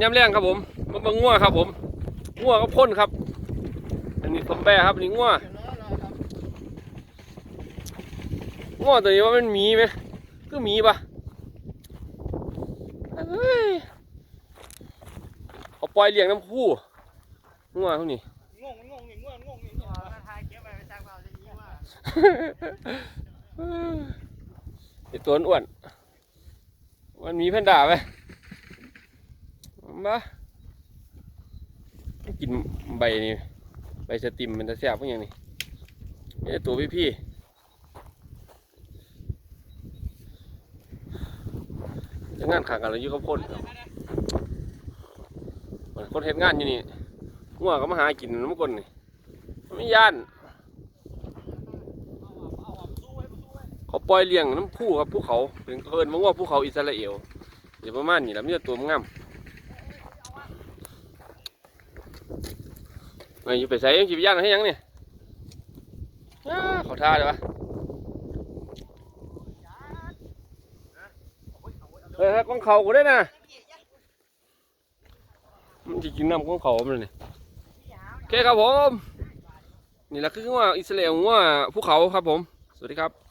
ยำแรงครับผมมันมาง่วครับ ผมง่วก็พ่นครับ อันนี้ผมแบะครับอันนี่ง่วง่วตัวนี้ว่ามันหมีไหมก็หมีปะเอาปล่อยเลี้ยงน้ำคู่ง่วเท่านี้งงงงงงงงงทายเก็บไปไปสร้างเราจะยิ้มว่าไอตัวอ้วนมันมีแพนด้าไหม มากินใบนี่ใบสติมมันจะแซ่บพวกอย่างนี้ไอตัวพี่พี่จะงานขากันแล้วอยุ่กับคนครับเหมือนคนเห็นงานอยู่นี่ง่วงก็มาหากินน้ำกลนนี่ไม่ย่านเขาปล่อยเลี้ยงน้ำผู้ครับภูเขาเป็นเอินมาว่าภูเขาอิสราเอลเดี๋ยวประมาณนี้แล้วนี่ตัวงาม มาอยู่ไปใส่ยังขี่ไปย่างให้ยังเนี่ยเขาท่าเลยวะเฮ้ยของเขากูได้นะมันจะกินน้ำของเขามันเลยโอเคครับผม นี่แหละคือว่าอิสราเอลว่าภูเขาครับผม สวัสดีครับ